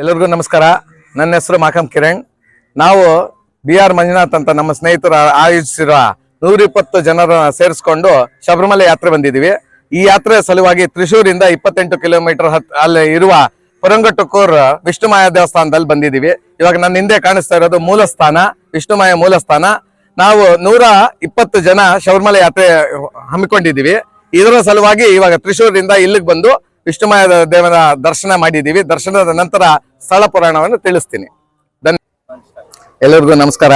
ಎಲ್ಲರಿಗೂ ನಮಸ್ಕಾರ. ನನ್ನ ಹೆಸರು ಮಾಕಂ ಕಿರಣ್. ನಾವು ಬಿ ಆರ್ ಮಂಜುನಾಥ್ ಅಂತ ನಮ್ಮ ಸ್ನೇಹಿತರು ಆಯೋಜಿಸಿರುವ ನೂರಿಪ್ಪತ್ತು ಜನರನ್ನು ಸೇರಿಸ್ಕೊಂಡು ಶಬರಿಮಲೆ ಯಾತ್ರೆ ಬಂದಿದ್ದೀವಿ. ಈ ಯಾತ್ರೆ ಸಲುವಾಗಿ ತ್ರಿಶೂರಿಂದ ಇಪ್ಪತ್ತೆಂಟು ಕಿಲೋಮೀಟರ್ ಹತ್ ಅಲ್ಲಿ ಇರುವ ಪುರಂಗಟುಕೂರ್ ವಿಷ್ಣುಮಾಯ ದೇವಸ್ಥಾನದಲ್ಲಿ ಬಂದಿದ್ದೀವಿ. ಇವಾಗ ನನ್ನ ಹಿಂದೆ ಕಾಣಿಸ್ತಾ ಇರೋದು ಮೂಲಸ್ಥಾನ, ವಿಷ್ಣುಮಾಯ ಮೂಲಸ್ಥಾನ. ನಾವು ನೂರ ಇಪ್ಪತ್ತು ಜನ ಶಬರಿಮಲೆ ಯಾತ್ರೆ ಹಮ್ಮಿಕೊಂಡಿದ್ದೀವಿ. ಇದರ ಸಲುವಾಗಿ ಇವಾಗ ತ್ರಿಶೂರಿಂದ ಇಲ್ಲಿಗೆ ಬಂದು ವಿಷ್ಣುಮಾಯ ದೇವನ ದರ್ಶನ ಮಾಡಿದ್ದೀವಿ. ದರ್ಶನದ ನಂತರ ಸ್ಥಳ ಪುರಾಣವನ್ನು ತಿಳಿಸ್ತೀನಿ. ಎಲ್ಲರಿಗೂ ನಮಸ್ಕಾರ.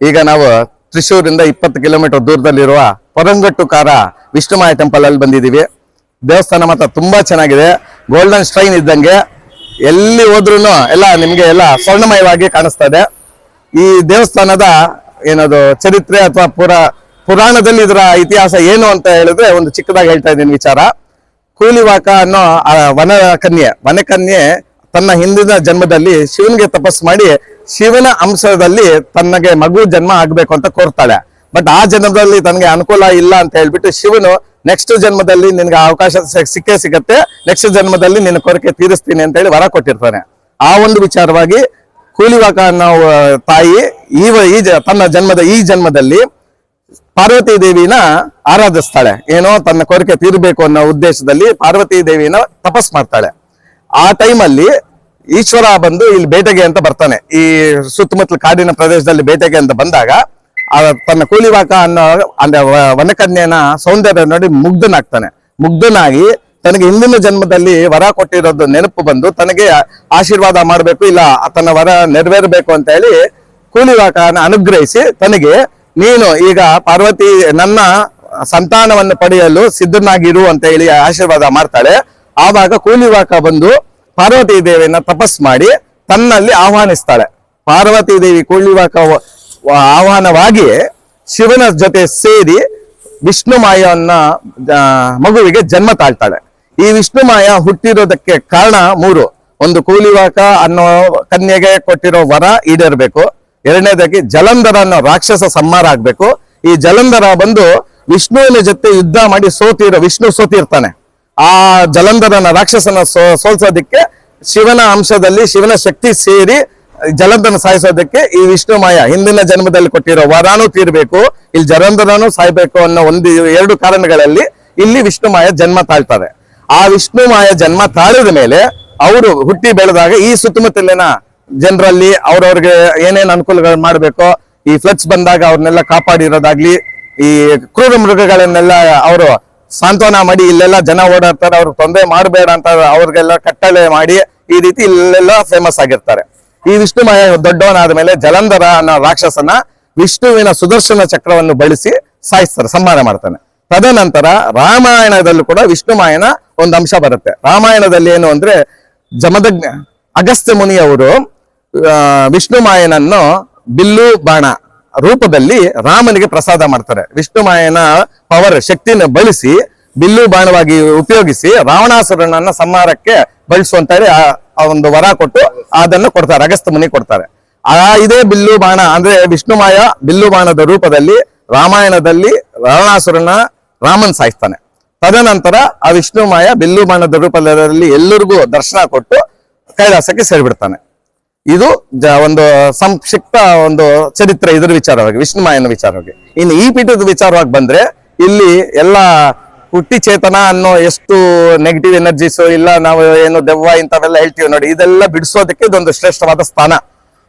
ಈಗ ನಾವು ತ್ರಿಶೂರಿಂದ ಇಪ್ಪತ್ತು ಕಿಲೋಮೀಟರ್ ದೂರದಲ್ಲಿರುವ ಪೊರಂಗಟ್ಟುಕಾರ ವಿಷ್ಣುಮಾಯ ಟೆಂಪಲ್ ಅಲ್ಲಿ ಬಂದಿದ್ದೀವಿ. ದೇವಸ್ಥಾನ ಮಾತ್ರ ತುಂಬಾ ಚೆನ್ನಾಗಿದೆ. ಗೋಲ್ಡನ್ ಸ್ಟ್ರೈನ್ ಇದ್ದಂಗೆ ಎಲ್ಲಿ ಹೋದ್ರೂ ಎಲ್ಲ ನಿಮ್ಗೆ ಎಲ್ಲ ಸ್ವರ್ಣಮಯವಾಗಿ ಕಾಣಿಸ್ತಾ ಇದೆ. ಈ ದೇವಸ್ಥಾನದ ಏನದು ಚರಿತ್ರೆ ಅಥವಾ ಪುರ ಪುರಾಣದಲ್ಲಿ ಇದರ ಇತಿಹಾಸ ಏನು ಅಂತ ಹೇಳಿದ್ರೆ ಒಂದು ಚಿಕ್ಕದಾಗಿ ಹೇಳ್ತಾ ಇದ್ದೀನಿ ವಿಚಾರ. ಕೂಲಿವಾಕ ಅನ್ನೋ ವನ ಕನ್ಯೆ ವನಕನ್ಯೆ ತನ್ನ ಹಿಂದಿನ ಜನ್ಮದಲ್ಲಿ ಶಿವನಿಗೆ ತಪಸ್ಸು ಮಾಡಿ ಶಿವನ ಅಂಶದಲ್ಲಿ ತನ್ನಗೆ ಮಗು ಜನ್ಮ ಆಗ್ಬೇಕು ಅಂತ ಕೋರ್ತಾಳೆ. ಬಟ್ ಆ ಜನ್ಮದಲ್ಲಿ ತನಗೆ ಅನುಕೂಲ ಇಲ್ಲ ಅಂತ ಹೇಳ್ಬಿಟ್ಟು ಶಿವನು ನೆಕ್ಸ್ಟ್ ಜನ್ಮದಲ್ಲಿ ನಿನ್ಗೆ ಅವಕಾಶ ಸಿಕ್ಕೇ ಸಿಗತ್ತೆ ನೆಕ್ಸ್ಟ್ ಜನ್ಮದಲ್ಲಿ ನಿನ್ನ ಕೋರಿಕೆ ತೀರಿಸ್ತೀನಿ ಅಂತ ಹೇಳಿ ವರ ಕೊಟ್ಟಿರ್ತಾನೆ. ಆ ಒಂದು ವಿಚಾರವಾಗಿ ಕೂಲಿವಾಕ ಅನ್ನೋ ತಾಯಿ ಈ ತನ್ನ ಜನ್ಮದ ಈ ಜನ್ಮದಲ್ಲಿ ಪಾರ್ವತಿ ದೇವಿನ ಆರಾಧಿಸ್ತಾಳೆ ಏನೋ ತನ್ನ ಕೋರಿಕೆ ತೀರ್ಬೇಕು ಅನ್ನೋ ಉದ್ದೇಶದಲ್ಲಿ ಪಾರ್ವತಿ ದೇವಿನ ತಪಸ್ ಮಾಡ್ತಾಳೆ. ಆ ಟೈಮಲ್ಲಿ ಈಶ್ವರ ಬಂದು ಇಲ್ಲಿ ಬೇಟೆಗೆ ಅಂತ ಬರ್ತಾನೆ. ಈ ಸುತ್ತಮುತ್ತಲ ಕಾಡಿನ ಪ್ರದೇಶದಲ್ಲಿ ಬೇಟೆಗೆ ಅಂತ ಬಂದಾಗ ತನ್ನ ಕೂಲಿವಾಕ ಅನ್ನೋ ಅಂದ್ರೆ ವನಕನ್ಯೆನ ಸೌಂದರ್ಯ ನೋಡಿ ಮುಗ್ಧನಾಗ್ತಾನೆ. ಮುಗ್ಧನಾಗಿ ತನಗೆ ಹಿಂದಿನ ಜನ್ಮದಲ್ಲಿ ವರ ಕೊಟ್ಟಿರೋದು ನೆನಪು ಬಂದು ತನಗೆ ಆಶೀರ್ವಾದ ಮಾಡಬೇಕು, ಇಲ್ಲ, ತನ್ನ ವರ ನೆರವೇರಬೇಕು ಅಂತ ಹೇಳಿ ಕೂಲಿವಾಕನ ಅನುಗ್ರಹಿಸಿ ತನಗೆ ನೀನು ಈಗ ಪಾರ್ವತಿ ನನ್ನ ಸಂತಾನವನ್ನು ಪಡೆಯಲು ಸಿದ್ಧನಾಗಿರು ಅಂತ ಹೇಳಿ ಆಶೀರ್ವಾದ ಮಾಡ್ತಾಳೆ. ಆವಾಗ ಕೂಲಿವಾಕ ಬಂದು ಪಾರ್ವತಿ ದೇವಿಯನ್ನ ತಪಸ್ ಮಾಡಿ ತನ್ನಲ್ಲಿ ಆಹ್ವಾನಿಸ್ತಾಳೆ. ಪಾರ್ವತಿ ದೇವಿ ಕೂಲಿವಾಕ ಆಹ್ವಾನವಾಗಿ ಶಿವನ ಜೊತೆ ಸೇರಿ ವಿಷ್ಣು ಮಾಯವನ್ನ ಮಗುವಿಗೆ ಜನ್ಮ ತಾಳ್ತಾಳೆ. ಈ ವಿಷ್ಣು ಮಾಯ ಹುಟ್ಟಿರೋದಕ್ಕೆ ಕಾರಣ ಮೂರು. ಒಂದು ಕೂಲಿವಾಕ ಅನ್ನೋ ಕನ್ಯೆಗೆ ಕೊಟ್ಟಿರೋ ವರ ಈಡೇರ್ಬೇಕು. ಎರಡನೇದಾಗಿ ಜಲಂಧರ ಅನ್ನೋ ರಾಕ್ಷಸ ಸಂಹಾರ ಆಗ್ಬೇಕು. ಈ ಜಲಂಧರ ಬಂದು ವಿಷ್ಣುವಿನ ಜೊತೆ ಯುದ್ಧ ಮಾಡಿ ಸೋತಿರೋ, ವಿಷ್ಣು ಸೋತಿರ್ತಾನೆ. ಆ ಜಲಂಧರನ ರಾಕ್ಷಸನ ಸೋ, ಸೋಲ್ಸೋದಕ್ಕೆ ಶಿವನ ಅಂಶದಲ್ಲಿ ಶಿವನ ಶಕ್ತಿ ಸೇರಿ ಜಲಂಧರನ ಸಾಯಿಸೋದಕ್ಕೆ ಈ ವಿಷ್ಣು ಮಾಯ ಹಿಂದಿನ ಜನ್ಮದಲ್ಲಿ ಕೊಟ್ಟಿರೋ ವರಾನು ತೀರ್ಬೇಕು, ಇಲ್ಲಿ ಜಲಂಧರನು ಸಾಯ್ಬೇಕು ಅನ್ನೋ ಒಂದು ಎರಡು ಕಾರಣಗಳಲ್ಲಿ ಇಲ್ಲಿ ವಿಷ್ಣು ಮಾಯ ಜನ್ಮ ತಾಳ್ತಾರೆ. ಆ ವಿಷ್ಣು ಮಾಯ ಜನ್ಮ ತಾಳಿದ ಮೇಲೆ ಅವರು ಹುಟ್ಟಿ ಬೆಳೆದಾಗ ಈ ಸುತ್ತಮುತ್ತಲಿನ ಜನರಲ್ಲಿ ಅವ್ರವ್ರಿಗೆ ಏನೇನ್ ಅನುಕೂಲಗಳು ಮಾಡಬೇಕು, ಈ ಫ್ಲಡ್ಸ್ ಬಂದಾಗ ಅವ್ರನ್ನೆಲ್ಲ ಕಾಪಾಡಿರೋದಾಗ್ಲಿ, ಈ ಕ್ರೂರ ಮೃಗಗಳನ್ನೆಲ್ಲ ಅವರು ಸಾಂತ್ವನ ಮಾಡಿ ಇಲ್ಲೆಲ್ಲ ಜನ ಓಡಾಡ್ತಾರೆ ಅವ್ರಿಗೆ ತೊಂದರೆ ಮಾಡಬೇಡ ಅಂತ ಅವ್ರಿಗೆಲ್ಲ ಕಟ್ಟಳೆ ಮಾಡಿ ಈ ರೀತಿ ಇಲ್ಲೆಲ್ಲ ಫೇಮಸ್ ಆಗಿರ್ತಾರೆ. ಈ ವಿಷ್ಣುಮಯ ದೊಡ್ಡವನಾದ ಮೇಲೆ ಜಲಂಧರ ಅನ್ನೋ ರಾಕ್ಷಸನ ವಿಷ್ಣುವಿನ ಸುದರ್ಶನ ಚಕ್ರವನ್ನು ಬಳಸಿ ಸಾಯಿಸ್ತಾರೆ ಸಂಹಾರ ಮಾಡ್ತಾನೆ. ತದನಂತರ ರಾಮಾಯಣದಲ್ಲೂ ಕೂಡ ವಿಷ್ಣುಮಾಯನ ಒಂದು ಅಂಶ ಬರುತ್ತೆ. ರಾಮಾಯಣದಲ್ಲಿ ಏನು ಅಂದ್ರೆ ಜಮದಗ್ನ, ಅಗಸ್ತ್ಯ ಮುನಿಯವರು ವಿಷ್ಣುಮಾಯನನ್ನು ಬಿಲ್ಲು ಬಾಣ ರೂಪದಲ್ಲಿ ರಾಮನಿಗೆ ಪ್ರಸಾದ ಮಾಡ್ತಾರೆ. ವಿಷ್ಣುಮಾಯನ ಪವರ್ ಶಕ್ತಿಯನ್ನು ಬಳಸಿ ಬಿಲ್ಲು ಬಾಣವಾಗಿ ಉಪಯೋಗಿಸಿ ರಾವಣಾಸುರನನ್ನ ಸಂಹಾರಕ್ಕೆ ಬಳಸುವಂತ ಆ ಒಂದು ವರ ಕೊಟ್ಟು ಅದನ್ನು ಕೊಡ್ತಾರೆ ಅಗಸ್ತ ಮುನಿ ಕೊಡ್ತಾರೆ. ಆ, ಇದೇ ಬಿಲ್ಲು ಬಾಣ ಅಂದ್ರೆ ವಿಷ್ಣುಮಾಯ ಬಿಲ್ಲು ಬಾಣದ ರೂಪದಲ್ಲಿ ರಾಮಾಯಣದಲ್ಲಿ ರಾವಣಾಸುರನ ರಾಮನ್ ಸಾಯಿಸ್ತಾನೆ. ತದನಂತರ ಆ ವಿಷ್ಣುಮಾಯ ಬಿಲ್ಲು ಬಾಣದ ರೂಪದಲ್ಲಿ ಎಲ್ಲರಿಗೂ ದರ್ಶನ ಕೊಟ್ಟು ಕೈಲಾಸಕ್ಕೆ ಸೇರಿಬಿಡ್ತಾನೆ. ಇದು ಒಂದು ಸಂಕ್ಷಿಪ್ತ ಒಂದು ಚರಿತ್ರೆ, ಇದರ ವಿಚಾರವಾಗಿ ವಿಷ್ಣುಮಾಯನ ವಿಚಾರವಾಗಿ ಇನ್ನು ಈ ಪೀಠದ ವಿಚಾರವಾಗಿ ಬಂದ್ರೆ, ಇಲ್ಲಿ ಎಲ್ಲ ಹುಟ್ಟಿ ಚೇತನ ಅನ್ನೋ ಎಷ್ಟು ನೆಗೆಟಿವ್ ಎನರ್ಜೀಸ್ ಇಲ್ಲ ನಾವು ಏನು ದೆವ್ವ ಇಂಥವೆಲ್ಲ ಹೇಳ್ತೀವಿ ನೋಡಿ, ಇದೆಲ್ಲ ಬಿಡಿಸೋದಕ್ಕೆ ಇದೊಂದು ಶ್ರೇಷ್ಠವಾದ ಸ್ಥಾನ.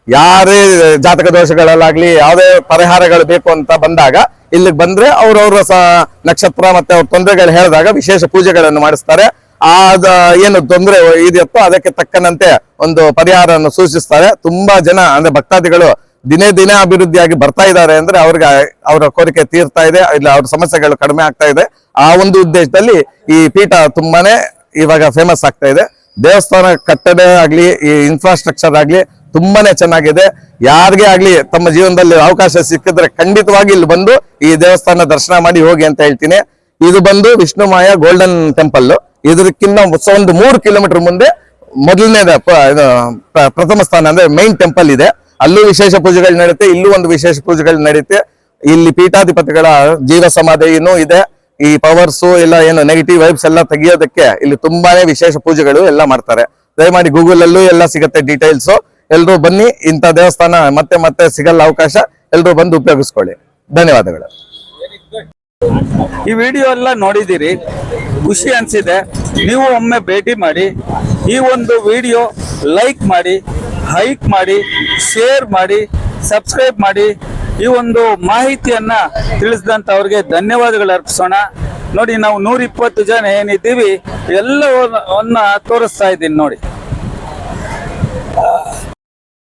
ಯಾರೇ ಜಾತಕ ದೋಷಗಳಲ್ಲಾಗ್ಲಿ, ಯಾವುದೇ ಪರಿಹಾರಗಳು ಬೇಕು ಅಂತ ಬಂದಾಗ, ಇಲ್ಲಿಗೆ ಬಂದ್ರೆ ಅವ್ರವ್ರ ನಕ್ಷತ್ರ ಮತ್ತೆ ಅವ್ರ ತೊಂದರೆಗಳು ಹೇಳಿದಾಗ ವಿಶೇಷ ಪೂಜೆಗಳನ್ನು ಮಾಡಿಸ್ತಾರೆ. ಆದ ಏನು ತೊಂದರೆ ಇದೆಯತ್ತೋ ಅದಕ್ಕೆ ತಕ್ಕನಂತೆ ಒಂದು ಪರಿಹಾರವನ್ನು ಸೂಚಿಸ್ತಾರೆ. ತುಂಬಾ ಜನ, ಅಂದ್ರೆ ಭಕ್ತಾದಿಗಳು ದಿನೇ ದಿನೇ ಅಭಿವೃದ್ಧಿಯಾಗಿ ಬರ್ತಾ ಇದ್ದಾರೆ ಅಂದ್ರೆ ಅವ್ರಿಗೆ ಅವರ ಕೋರಿಕೆ ತೀರ್ತಾ ಇದೆ, ಇಲ್ಲ ಅವ್ರ ಸಮಸ್ಯೆಗಳು ಕಡಿಮೆ ಆಗ್ತಾ ಇದೆ. ಆ ಒಂದು ಉದ್ದೇಶದಲ್ಲಿ ಈ ಪೀಠ ತುಂಬಾನೇ ಇವಾಗ ಫೇಮಸ್ ಆಗ್ತಾ ಇದೆ. ದೇವಸ್ಥಾನ ಕಟ್ಟಡ ಆಗ್ಲಿ, ಈ ಇನ್ಫ್ರಾಸ್ಟ್ರಕ್ಚರ್ ಆಗ್ಲಿ ತುಂಬಾನೇ ಚೆನ್ನಾಗಿದೆ. ಯಾರಿಗೆ ಆಗ್ಲಿ ತಮ್ಮ ಜೀವನದಲ್ಲಿ ಅವಕಾಶ ಸಿಕ್ಕಿದ್ರೆ ಖಂಡಿತವಾಗಿ ಇಲ್ಲಿ ಬಂದು ಈ ದೇವಸ್ಥಾನ ದರ್ಶನ ಮಾಡಿ ಹೋಗಿ ಅಂತ ಹೇಳ್ತೀನಿ. ಇದು ಬಂದು ವಿಷ್ಣುಮಾಯ ಗೋಲ್ಡನ್ ಟೆಂಪಲ್ ಇದಕ್ಕಿಂತ ಒಂದು ಮೂರು ಕಿಲೋಮೀಟರ್ ಮುಂದೆ ಮೊದಲನೇದ ಪ್ರಥಮ ಸ್ಥಾನ ಅಂದ್ರೆ ಮೈನ್ ಟೆಂಪಲ್ ಇದೆ. ಅಲ್ಲೂ ವಿಶೇಷ ಪೂಜೆಗಳು ನಡೆಯುತ್ತೆ, ಇಲ್ಲೂ ಒಂದು ವಿಶೇಷ ಪೂಜೆಗಳು ನಡೆಯುತ್ತೆ. ಇಲ್ಲಿ ಪೀಠಾಧಿಪತಿಗಳ ಜೀವ ಸಮಾಧಿನೂ ಇದೆ. ಈ ಪವರ್ಸ್ ಎಲ್ಲ ಏನು ನೆಗೆಟಿವ್ ವೈಬ್ಸ್ ಎಲ್ಲ ತೆಗಿಯೋದಕ್ಕೆ ಇಲ್ಲಿ ತುಂಬಾನೇ ವಿಶೇಷ ಪೂಜೆಗಳು ಎಲ್ಲ ಮಾಡ್ತಾರೆ. ದಯಮಾಡಿ ಗೂಗಲ್ ಅಲ್ಲೂ ಎಲ್ಲ ಸಿಗುತ್ತೆ ಡೀಟೇಲ್ಸ್ ಎಲ್ರು ಬನ್ನಿ, ಇಂಥ ದೇವಸ್ಥಾನ ಮತ್ತೆ ಮತ್ತೆ ಸಿಗಲ್ಲ ಅವಕಾಶ. ಎಲ್ರು ಬಂದು ಉಪಯೋಗಿಸ್ಕೊಳ್ಳಿ. ಧನ್ಯವಾದಗಳು. ಈ ವಿಡಿಯೋ ಎಲ್ಲ ನೋಡಿದಿರಿ ಖುಷಿ ಅನ್ಸಿದೆ. ನೀವು ಒಮ್ಮೆ ಭೇಟಿ ಮಾಡಿ, ಈ ಒಂದು ವಿಡಿಯೋ ಲೈಕ್ ಮಾಡಿ ಹೈಕ್ ಮಾಡಿ ಶೇರ್ ಮಾಡಿ ಸಬ್ಸ್ಕ್ರೈಬ್ ಮಾಡಿ, ಈ ಒಂದು ಮಾಹಿತಿಯನ್ನ ತಿಳಿಸಿದಂಥವ್ರಿಗೆ ಧನ್ಯವಾದಗಳು ಅರ್ಪಿಸೋಣ. ನೋಡಿ, ನಾವು ನೂರ ಇಪ್ಪತ್ತು ಜನ ಏನಿದ್ದೀವಿ, ಎಲ್ಲವನ್ನ ತೋರಿಸ್ತಾ ಇದ್ದೀನಿ ನೋಡಿ.